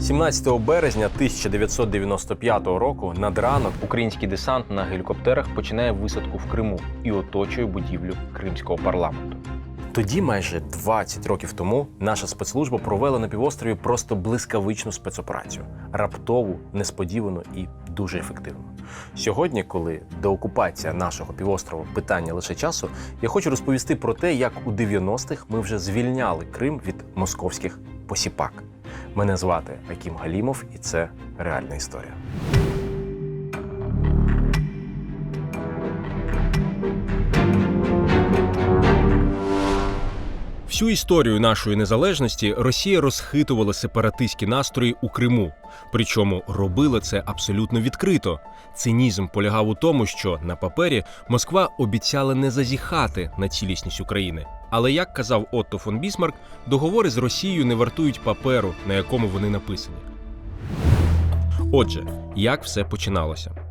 17 березня 1995 року над ранок український десант на гелікоптерах починає висадку в Криму і оточує будівлю кримського парламенту. Тоді, майже 20 років тому, наша спецслужба провела на півострові просто блискавичну спецоперацію раптову, несподівану і дуже ефективну. Сьогодні, коли деокупація нашого півострова питання лише часу, я хочу розповісти про те, як у 90-х ми вже звільняли Крим від московських посіпак. Мене звати Акім Галімов, і це реальна історія. Всю історію нашої незалежності Росія розхитувала сепаратистські настрої у Криму. Причому робила це абсолютно відкрито. Цинізм полягав у тому, що на папері Москва обіцяла не зазіхати на цілісність України. Але як казав Отто фон Бісмарк, договори з Росією не вартують паперу, на якому вони написані. Отже, як все починалося?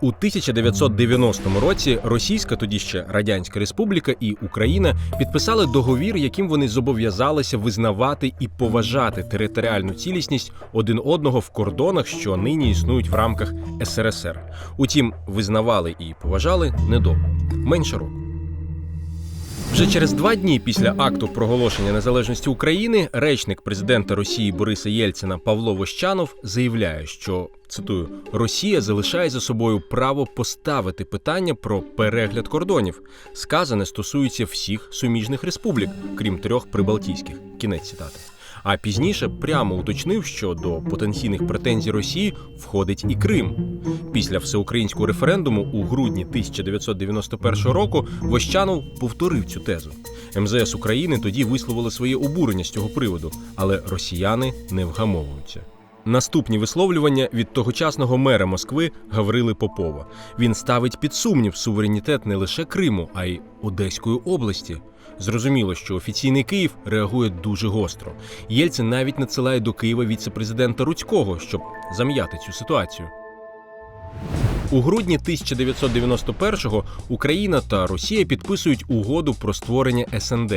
У 1990 році Російська, тоді ще Радянська Республіка і Україна підписали договір, яким вони зобов'язалися визнавати і поважати територіальну цілісність один одного в кордонах, що нині існують в рамках СРСР. Утім, визнавали і поважали недовго менше року. Вже через два дні після акту проголошення незалежності України речник президента Росії Бориса Єльцина Павло Вощанов заявляє, що цитую Росія залишає за собою право поставити питання про перегляд кордонів. Сказане стосується всіх суміжних республік, крім трьох прибалтійських. Кінець цитати. А пізніше прямо уточнив, що до потенційних претензій Росії входить і Крим. Після всеукраїнського референдуму у грудні 1991 року Вощанов повторив цю тезу. МЗС України тоді висловили своє обурення з цього приводу, але росіяни не вгамовуються. Наступні висловлювання від тогочасного мера Москви Гаврили Попова. Він ставить під сумнів суверенітет не лише Криму, а й Одеської області. Зрозуміло, що офіційний Київ реагує дуже гостро. Єльцин навіть надсилає до Києва віце-президента Руцького, щоб зам'яти цю ситуацію. У грудні 1991-го Україна та Росія підписують угоду про створення СНД,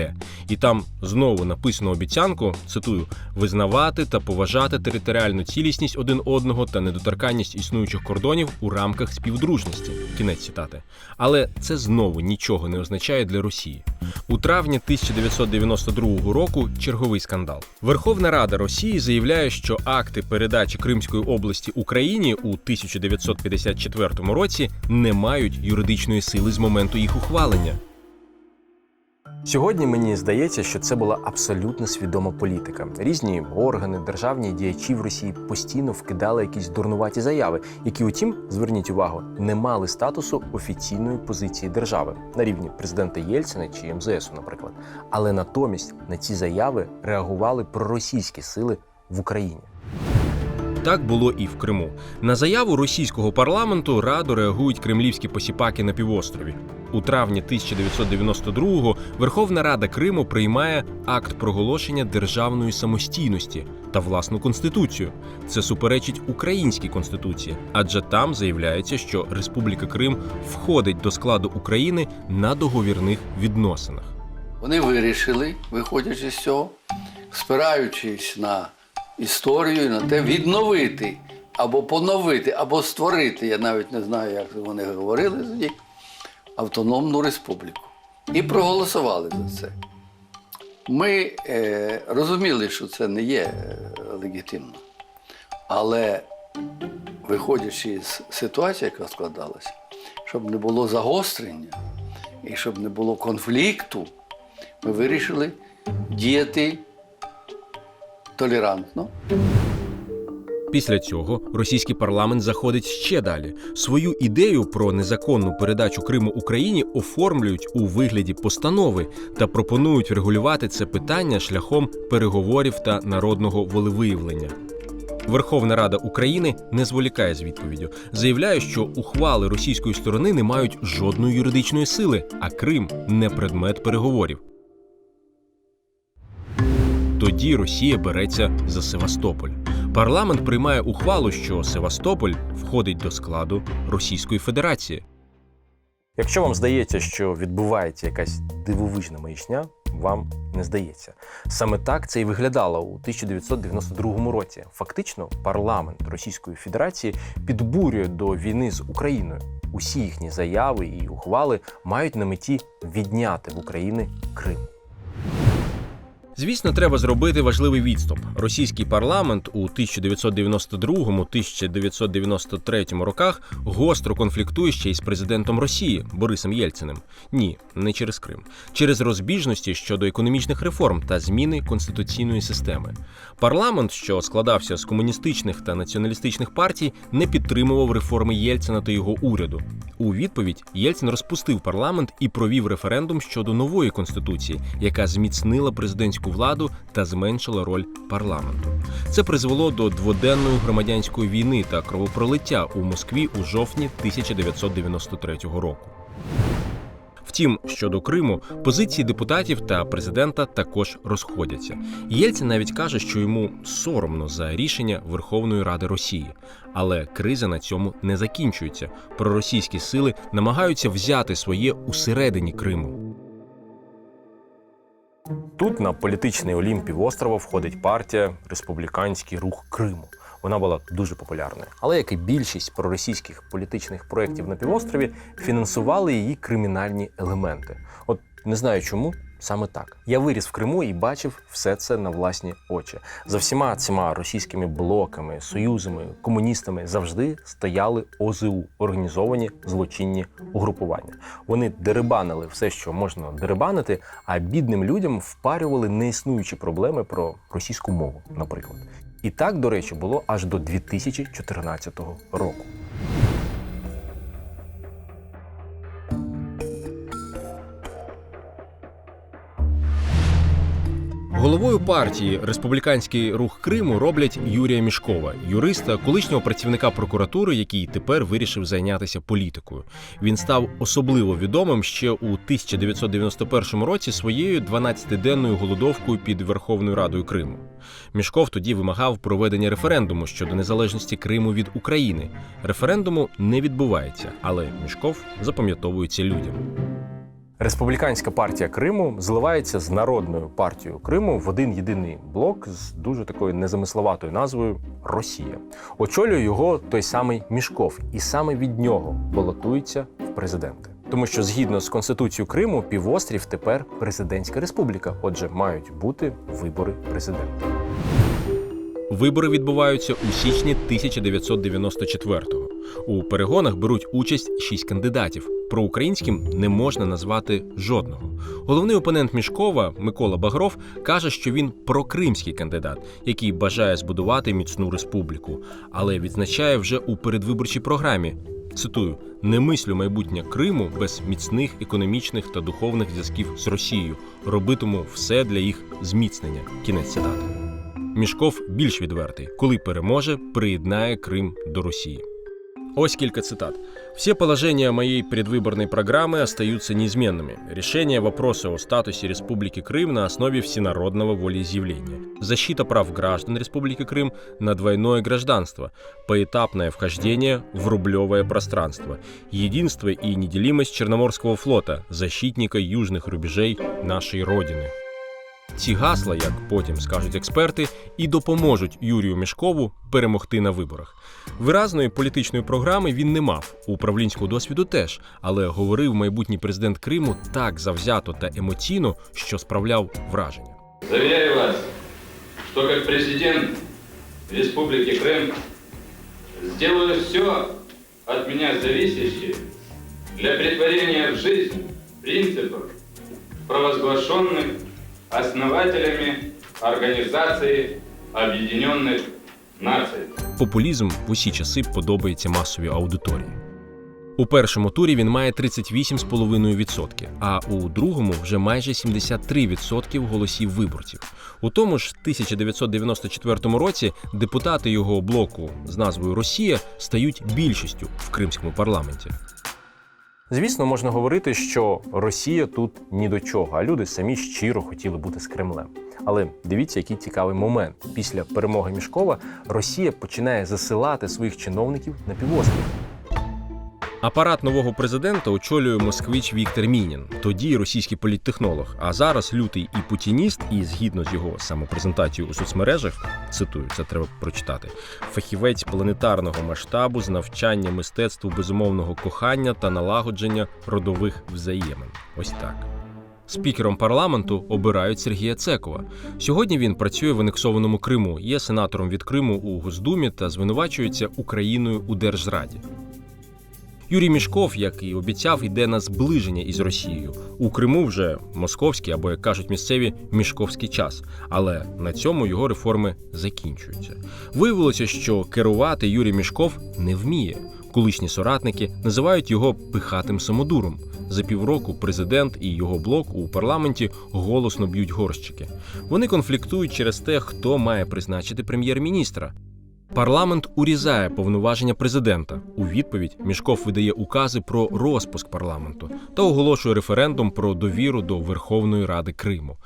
і там знову написано обіцянку цитую визнавати та поважати територіальну цілісність один одного та недоторканність існуючих кордонів у рамках співдружності. Кінець цитати. Але це знову нічого не означає для Росії. У травні 1992 року черговий скандал. Верховна Рада Росії заявляє, що акти передачі Кримської області Україні у 1954 році не мають юридичної сили з моменту їх ухвалення. Сьогодні мені здається, що це була абсолютно свідома політика. Різні органи, державні діячі в Росії постійно вкидали якісь дурнуваті заяви, які, утім, зверніть увагу, не мали статусу офіційної позиції держави на рівні президента Єльцина чи МЗСу, наприклад. Але натомість на ці заяви реагували проросійські сили в Україні. Так було і в Криму. На заяву російського парламенту радо реагують кремлівські посіпаки на півострові. У травні 1992-го Верховна Рада Криму приймає акт проголошення державної самостійності та власну конституцію. Це суперечить українській конституції, адже там заявляється, що Республіка Крим входить до складу України на договірних відносинах. Вони вирішили, виходячи з цього, спираючись на історію на те, відновити або поновити, або створити, я навіть не знаю, як вони говорили тоді, автономну республіку. І проголосували за це. Ми е, розуміли, що це не є е, легітимно. Але виходячи з ситуації, яка складалася, щоб не було загострення і щоб не було конфлікту, ми вирішили діяти толерантно. Після цього російський парламент заходить ще далі. Свою ідею про незаконну передачу Криму Україні оформлюють у вигляді постанови та пропонують регулювати це питання шляхом переговорів та народного волевиявлення. Верховна Рада України не зволікає з відповіддю, заявляє, що ухвали російської сторони не мають жодної юридичної сили, а Крим не предмет переговорів. Тоді Росія береться за Севастополь. Парламент приймає ухвалу, що Севастополь входить до складу Російської Федерації. Якщо вам здається, що відбувається якась дивовижна маячня, вам не здається. Саме так це і виглядало у 1992 році. Фактично, парламент Російської Федерації підбурює до війни з Україною. Усі їхні заяви і ухвали мають на меті відняти в України Крим. Звісно, треба зробити важливий відступ. Російський парламент у 1992-1993 роках гостро конфліктує ще із президентом Росії Борисом Єльциним. Ні, не через Крим, через розбіжності щодо економічних реформ та зміни конституційної системи. Парламент, що складався з комуністичних та націоналістичних партій, не підтримував реформи Єльцина та його уряду. У відповідь Єльцин розпустив парламент і провів референдум щодо нової конституції, яка зміцнила президентську владу та зменшила роль парламенту. Це призвело до дводенної громадянської війни та кровопролиття у Москві у жовтні 1993 року. Втім, щодо Криму, позиції депутатів та президента також розходяться. Єльцин навіть каже, що йому соромно за рішення Верховної Ради Росії. Але криза на цьому не закінчується. Проросійські сили намагаються взяти своє усередині Криму. Тут на політичний олімп півострова входить партія Республіканський рух Криму. Вона була дуже популярною. Але як і більшість проросійських політичних проєктів на півострові, фінансували її кримінальні елементи. От не знаю чому. Саме так я виріс в Криму і бачив все це на власні очі. За всіма цими російськими блоками, союзами, комуністами завжди стояли ОЗУ організовані злочинні угрупування. Вони дерибанили все, що можна дерибанити, а бідним людям впарювали неіснуючі проблеми про російську мову, наприклад. І так, до речі, було аж до 2014 року. Головою партії Республіканський рух Криму роблять Юрія Мішкова, юриста, колишнього працівника прокуратури, який тепер вирішив зайнятися політикою. Він став особливо відомим ще у 1991 році своєю 12-денною голодовкою під Верховною Радою Криму. Мішков тоді вимагав проведення референдуму щодо незалежності Криму від України. Референдуму не відбувається, але Мішков запам'ятовується людям. Республіканська партія Криму зливається з народною партією Криму в один єдиний блок з дуже такою незамисловатою назвою Росія. Очолює його той самий Мішков, і саме від нього балотується в президенти. Тому що згідно з конституцією Криму, півострів тепер президентська республіка. Отже, мають бути вибори президента. Вибори відбуваються у січні 1994-го. У перегонах беруть участь шість кандидатів. Проукраїнським не можна назвати жодного. Головний опонент Мішкова Микола Багров каже, що він прокримський кандидат, який бажає збудувати міцну республіку, але відзначає вже у передвиборчій програмі. Цитую: не мислю майбутнє Криму без міцних економічних та духовних зв'язків з Росією, робитиму все для їх зміцнення. Кінець цитати. Мішков більш відвертий, коли переможе, приєднає Крим до Росії. Ось кілька цитат. Все положения моей предвыборной программы остаются неизменными. Решение вопроса о статусе Республики Крым на основе всенародного волеизъявления. Защита прав граждан Республики Крым на двойное гражданство. Поэтапное вхождение в рублевое пространство. Единство и неделимость Черноморского флота, защитника южных рубежей нашей Родины. Ці гасла, як потім скажуть експерти, і допоможуть Юрію Мішкову перемогти на виборах. Виразної політичної програми він не мав, управлінського досвіду теж, але говорив майбутній президент Криму так завзято та емоційно, що справляв враження. Заверяю вас, что как президент Республики Крым сделаю все от меня зависящее для притворения в жизнь принципов, провозглашенных основателями Организации Объединенных Наций. Популізм в усі часи подобається масовій аудиторії. У першому турі він має 38,5%, а у другому вже майже 73% голосів виборців. У тому ж 1994 році депутати його блоку з назвою Росія стають більшістю в кримському парламенті. Звісно, можна говорити, що Росія тут ні до чого, а люди самі щиро хотіли бути з Кремлем. Але дивіться, який цікавий момент. Після перемоги Мішкова Росія починає засилати своїх чиновників на півострів. Апарат нового президента очолює москвич Віктор Мінін, тоді російський політтехнолог, а зараз лютий і путініст, і згідно з його самопрезентацією у соцмережах, цитую, це треба прочитати. Фахівець планетарного масштабу з навчання мистецтву безумовного кохання та налагодження родових взаємин. Ось так. Спікером парламенту обирають Сергія Цекова. Сьогодні він працює в анексованому Криму, є сенатором від Криму у Госдумі та звинувачується Україною у держзраді. Юрій Мішков, як і обіцяв, йде на зближення із Росією. У Криму вже московський або, як кажуть місцеві, мішковський час. Але на цьому його реформи закінчуються. Виявилося, що керувати Юрій Мішков не вміє. Колишні соратники називають його пихатим самодуром. За півроку президент і його блок у парламенті голосно б'ють горщики. Вони конфліктують через те, хто має призначити прем'єр-міністра. Парламент урізає повноваження президента. У відповідь Мішков видає укази про розпуск парламенту та оголошує референдум про довіру до Верховної Ради Криму.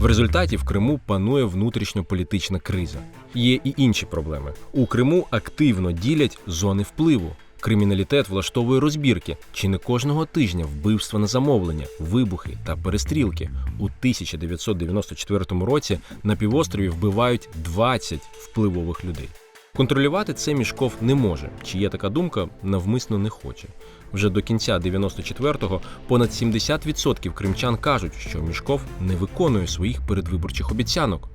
В результаті в Криму панує внутрішньополітична криза. Є і інші проблеми. У Криму активно ділять зони впливу. Криміналітет влаштовує розбірки чи не кожного тижня вбивства на замовлення, вибухи та перестрілки. У 1994 році на півострові вбивають 20 впливових людей. Контролювати це Мішков не може. Чи така думка, навмисно не хоче. Вже до кінця 94-го понад 70% кримчан кажуть, що Мішков не виконує своїх передвиборчих обіцянок.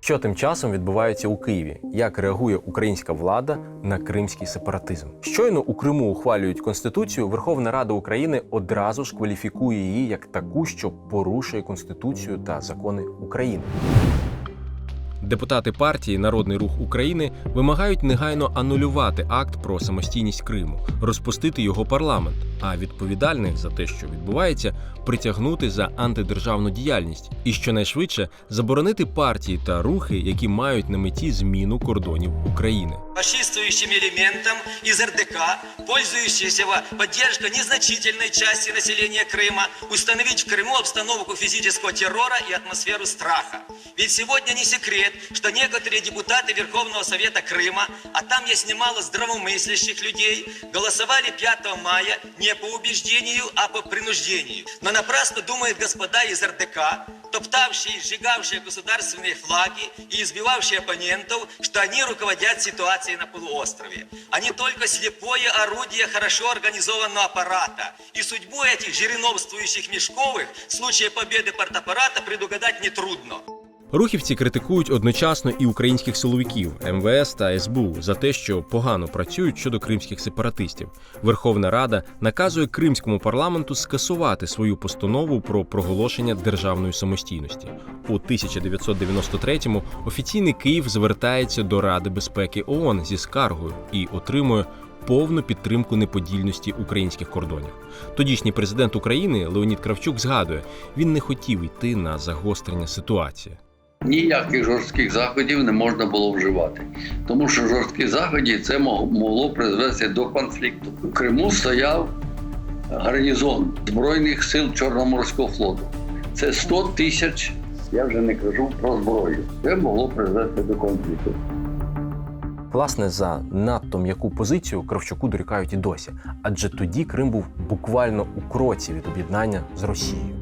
Що тим часом відбувається у Києві? Як реагує українська влада на кримський сепаратизм? Щойно у Криму ухвалюють конституцію. Верховна Рада України одразу ж кваліфікує її як таку, що порушує конституцію та закони України. Депутати партії Народний рух України вимагають негайно анулювати акт про самостійність Криму, розпустити його парламент, а відповідальних за те, що відбувається, притягнути за антидержавну діяльність і щонайшвидше заборонити партії та рухи, які мають на меті зміну кордонів України. фашистующим элементом из РДК, пользующимся поддержкой незначительной части населения Крыма, установить в Крыму обстановку физического террора и атмосферу страха. Ведь сегодня не секрет, Что некоторые депутаты Верховного Совета Крыма, а там есть немало здравомыслящих людей, голосовали 5 мая не по убеждению, а по принуждению. Но напрасно думают господа из РДК, топтавшие и сжигавшие государственные флаги и избивавшие оппонентов, что они руководят ситуацией на полуострове. Они только слепое орудие хорошо организованного аппарата. И судьбу этих жириновствующих Мешковых в случае победы партаппарата предугадать нетрудно. Рухівці критикують одночасно і українських силовиків МВС та СБУ за те, що погано працюють щодо кримських сепаратистів. Верховна Рада наказує кримському парламенту скасувати свою постанову про проголошення державної самостійності. У 1993-му офіційний Київ звертається до Ради безпеки ООН зі скаргою і отримує. Повну підтримку неподільності українських кордонів. Тодішній президент України Леонід Кравчук згадує, він не хотів йти на загострення ситуації. Ніяких жорстких заходів не можна було вживати, тому що жорсткі заходи це могло призвести до конфлікту. У Криму стояв гарнізон Збройних сил Чорноморського флоту. Це 100 тисяч, я вже не кажу про зброю. Це могло призвести до конфлікту. Власне, за надто м'яку позицію Кравчуку дорікають і досі, адже тоді Крим був буквально у кроці від об'єднання з Росією.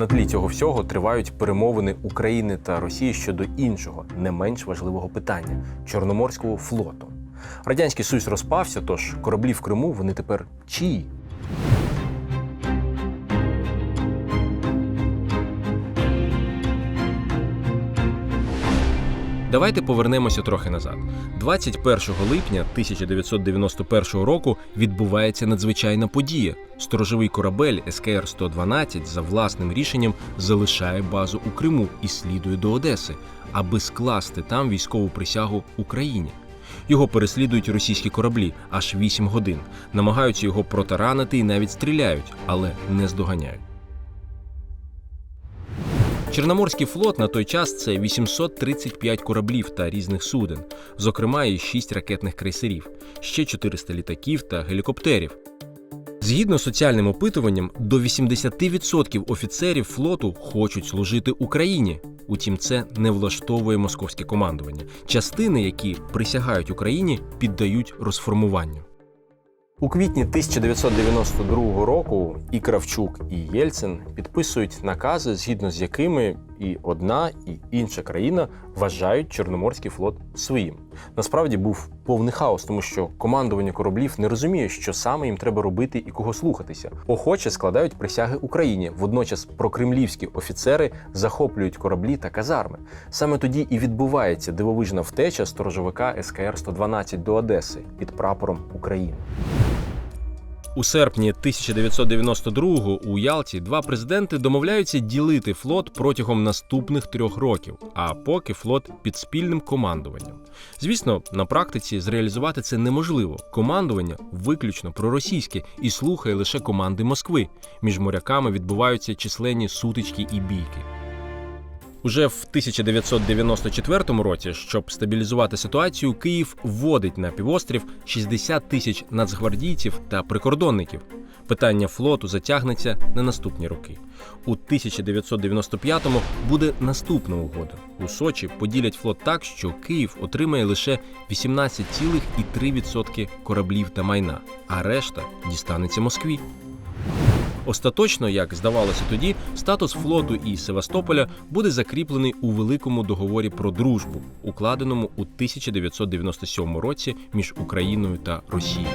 На тлі цього всього тривають перемовини України та Росії щодо іншого, не менш важливого питання Чорноморського флоту. Радянський Союз розпався, тож кораблі в Криму вони тепер чиї? Давайте повернемося трохи назад. 21 липня 1991 року відбувається надзвичайна подія. Сторожовий корабель СКР 112 за власним рішенням залишає базу у Криму і слідує до Одеси, аби скласти там військову присягу Україні. Його переслідують російські кораблі аж 8 годин, намагаються його протаранити і навіть стріляють, але не здоганяють. Чорноморський флот на той час це 835 кораблів та різних суден, зокрема і 6 ракетних крейсерів, ще 400 літаків та гелікоптерів. Згідно з соціальним опитуванням, до 80% офіцерів флоту хочуть служити Україні. Утім, це не влаштовує московське командування. Частини, які присягають Україні, піддають розформуванню. У квітні 1992 року і Кравчук, і Єльцин підписують накази, згідно з якими і одна, і інша країна вважають Чорноморський флот своїм. Насправді був повний хаос, тому що командування кораблів не розуміє, що саме їм треба робити і кого слухатися. Охоче складають присяги Україні. Водночас прокремлівські офіцери захоплюють кораблі та казарми. Саме тоді і відбувається дивовижна втеча сторожовика СКР 112 до Одеси під прапором України. У серпні 1992-го у Ялті два президенти домовляються ділити флот протягом наступних трьох років, а поки флот під спільним командуванням. Звісно, на практиці зреалізувати це неможливо. Командування виключно проросійське і слухає лише команди Москви. Між моряками відбуваються численні сутички і бійки. Уже в 1994 році, щоб стабілізувати ситуацію, Київ вводить на півострів 60 тисяч нацгвардійців та прикордонників. Питання флоту затягнеться на наступні роки. У 1995-му буде наступна угода. У Сочі поділять флот так, що Київ отримає лише 18,3% кораблів та майна, а решта дістанеться Москві. Остаточно, як здавалося тоді, статус флоту і Севастополя буде закріплений у великому договорі про дружбу, укладеному у 1997 році між Україною та Росією.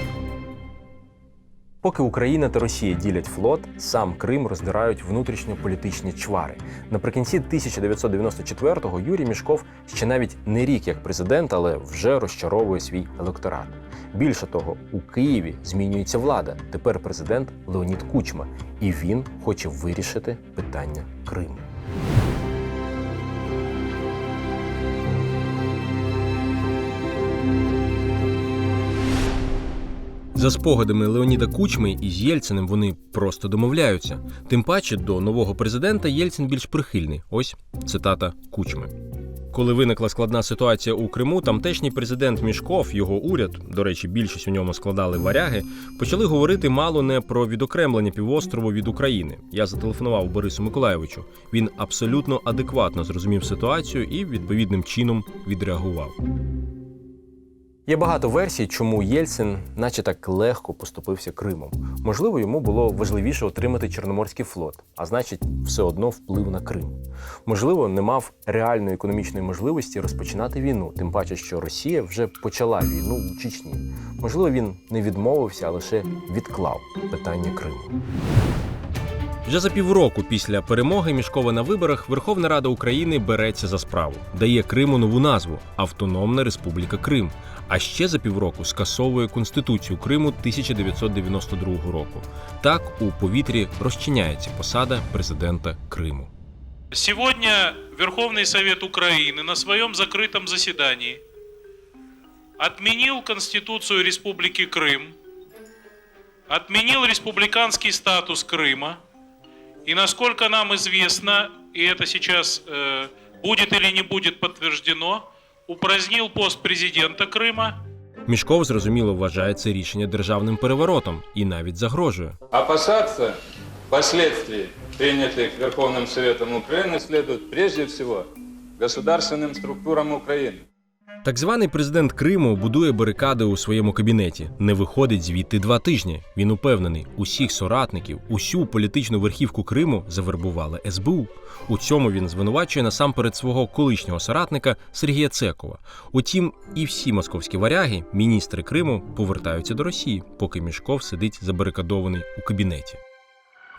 Поки Україна та Росія ділять флот, сам Крим роздирають внутрішньополітичні чвари. Наприкінці 1994-го Юрій Мішков ще навіть не рік як президент, але вже розчаровує свій електорат. Більше того, у Києві змінюється влада. Тепер президент Леонід Кучма, і він хоче вирішити питання Криму. За спогадами Леоніда Кучми із Єльциним вони просто домовляються. Тим паче до нового президента Єльцин більш прихильний. Ось цитата Кучми. Коли виникла складна ситуація у Криму, тамтешній президент Мішков, його уряд, до речі, більшість у ньому складали варяги, почали говорити мало не про відокремлення півострову від України. Я зателефонував Борису Миколаєвичу. Він абсолютно адекватно зрозумів ситуацію і відповідним чином відреагував. Є багато версій, чому Єльцин, наче так легко поступився Кримом. Можливо, йому було важливіше отримати Чорноморський флот, а значить, все одно вплив на Крим. Можливо, не мав реальної економічної можливості розпочинати війну, тим паче, що Росія вже почала війну у Чечні. Можливо, він не відмовився, а лише відклав питання Криму. Вже за півроку після перемоги Мішкова на виборах Верховна Рада України береться за справу, дає Криму нову назву Автономна Республіка Крим А ще за півроку скасовує Конституцію Криму 1992 року. Так у повітрі розчиняється посада президента Криму. Сегодня Верховный Совет Украины на своем закрытом заседании отменил Конституцию Республики Крым, отменил республиканский статус Крыма, и насколько нам известно, и это сейчас э, будет или не будет подтверждено, упразднил пост президента Крыма Мішков зрозуміло вважає це рішення державним переворотом і навіть загрожує. Опасаться последствий, принятых Верховным Советом Украины, следует прежде всего государственным структурам Украины. Так званий президент Криму будує барикади у своєму кабінеті, не виходить звідти два тижні. Він упевнений, усіх соратників, усю політичну верхівку Криму завербували СБУ. У цьому він звинувачує насамперед свого колишнього соратника Сергія Цекова. Утім, і всі московські варяги, міністри Криму, повертаються до Росії, поки Мішков сидить забарикадований у кабінеті.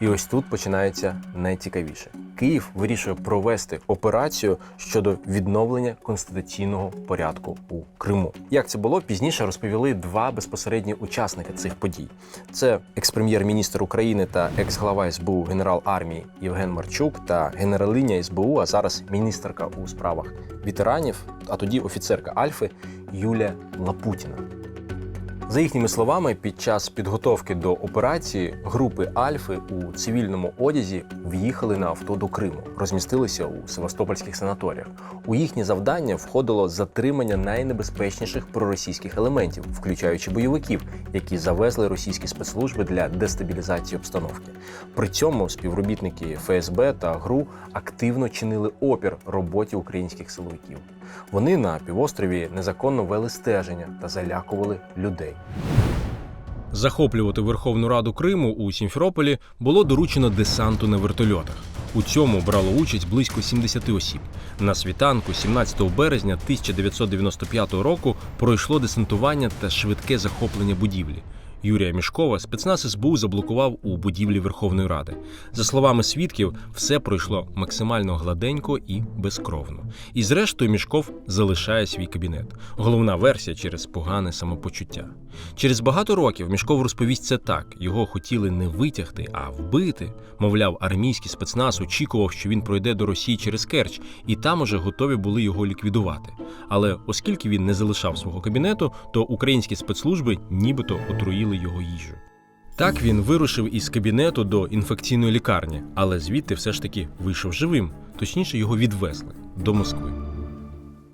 І ось тут починається найцікавіше. Київ вирішує провести операцію щодо відновлення конституційного порядку у Криму. Як це було пізніше, розповіли два безпосередні учасники цих подій: це екс-прем'єр-міністр України та екс-глава СБУ генерал армії Євген Марчук та генералиня СБУ, а зараз міністерка у справах ветеранів, а тоді офіцерка Альфи Юлія Лапутіна. За їхніми словами, під час підготовки до операції групи Альфи у цивільному одязі в'їхали на авто до Криму, розмістилися у севастопольських санаторіях. У їхні завдання входило затримання найнебезпечніших проросійських елементів, включаючи бойовиків, які завезли російські спецслужби для дестабілізації обстановки. При цьому співробітники ФСБ та ГРУ активно чинили опір роботі українських силовиків. Вони на півострові незаконно вели стеження та залякували людей. Захоплювати Верховну Раду Криму у Сімферополі було доручено десанту на вертольотах. У цьому брало участь близько 70 осіб. На світанку, 17 березня 1995 року, пройшло десантування та швидке захоплення будівлі. Юрія Мішкова спецназ СБУ заблокував у будівлі Верховної Ради. За словами свідків, все пройшло максимально гладенько і безкровно. І зрештою Мішков залишає свій кабінет. Головна версія через погане самопочуття. Через багато років Мішков розповість це так: його хотіли не витягти, а вбити. Мовляв, армійський спецназ очікував, що він пройде до Росії через Керч, і там уже готові були його ліквідувати. Але оскільки він не залишав свого кабінету, то українські спецслужби нібито отруїли його їжу. Так він вирушив із кабінету до інфекційної лікарні, але звідти все ж таки вийшов живим, точніше, його відвезли до Москви.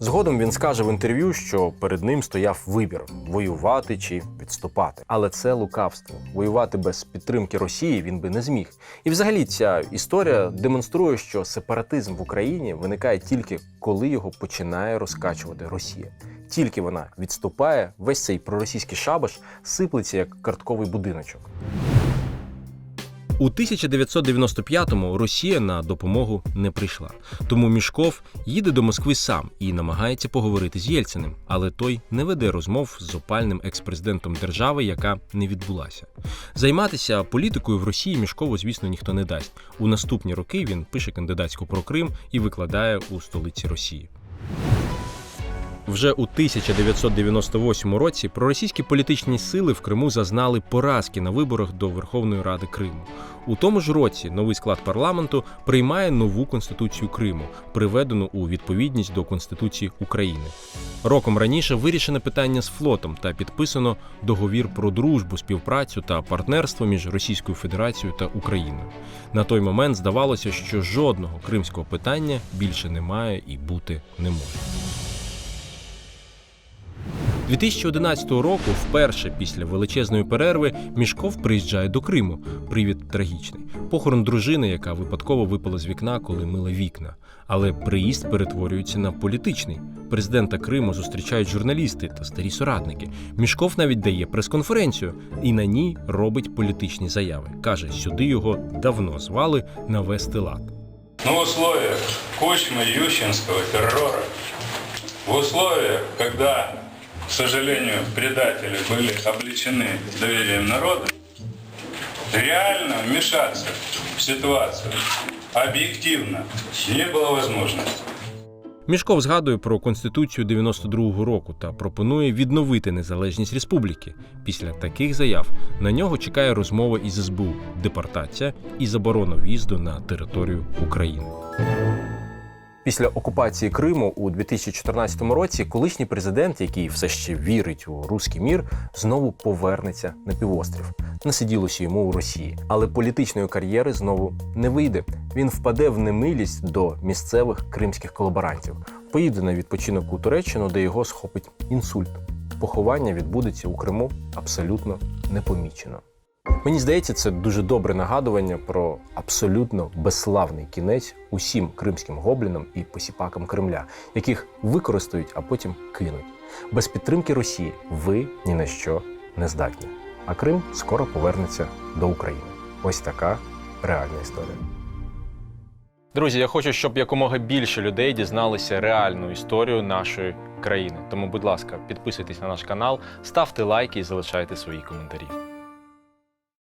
Згодом він скаже в інтерв'ю, що перед ним стояв вибір воювати чи відступати. Але це лукавство. Воювати без підтримки Росії він би не зміг. І взагалі ця історія демонструє, що сепаратизм в Україні виникає тільки коли його починає розкачувати Росія. Тільки вона відступає, весь цей проросійський шабаш сиплеться як картковий будиночок. У 1995-му Росія на допомогу не прийшла. Тому Мішков їде до Москви сам і намагається поговорити з Єльциним, але той не веде розмов з опальним експрезидентом держави, яка не відбулася. Займатися політикою в Росії Мішкову, звісно, ніхто не дасть. У наступні роки він пише кандидатську про Крим і викладає у столиці Росії. Вже у 1998 році проросійські політичні сили в Криму зазнали поразки на виборах до Верховної Ради Криму. У тому ж році новий склад парламенту приймає нову конституцію Криму, приведену у відповідність до Конституції України. Роком раніше вирішено питання з флотом та підписано договір про дружбу, співпрацю та партнерство між Російською Федерацією та Україною. На той момент здавалося, що жодного кримського питання більше немає і бути не може. 2011 року, вперше після величезної перерви, Мішков приїжджає до Криму. Привід трагічний. Похорон дружини, яка випадково випала з вікна, коли мила вікна. Але приїзд перетворюється на політичний. Президента Криму зустрічають журналісти та старі соратники. Мішков навіть дає прес-конференцію і на ній робить політичні заяви. каже, сюди його давно звали навести лад. В условиях Кучмы и Ющенского террора, в условиях, когда, к сожалению, предатели были обличены доверием народа, реально вмешаться в ситуацию объективно не было возможности. Мішков згадує про конституцію 92-го року та пропонує відновити незалежність республіки. Після таких заяв на нього чекає розмова із СБУ, депортація і заборона в'їзду на територію України. Після окупації Криму у 2014 році колишній президент, який все ще вірить у руський мір, знову повернеться на півострів. Не сиділося йому у Росії, але політичної кар'єри знову не вийде. Він впаде в немилість до місцевих кримських колаборантів. Поїде на відпочинок у Туреччину, де його схопить інсульт. Поховання відбудеться у Криму абсолютно непомічено. Мені здається, це дуже добре нагадування про абсолютно безславний кінець усім кримським гоблінам і посіпакам Кремля, яких використають, а потім кинуть. Без підтримки Росії ви ні на що не здатні. А Крим скоро повернеться до України. Ось така реальна історія. Друзі, я хочу, щоб якомога більше людей дізналися реальну історію нашої країни. Тому, будь ласка, підписуйтесь на наш канал, ставте лайки і залишайте свої коментарі.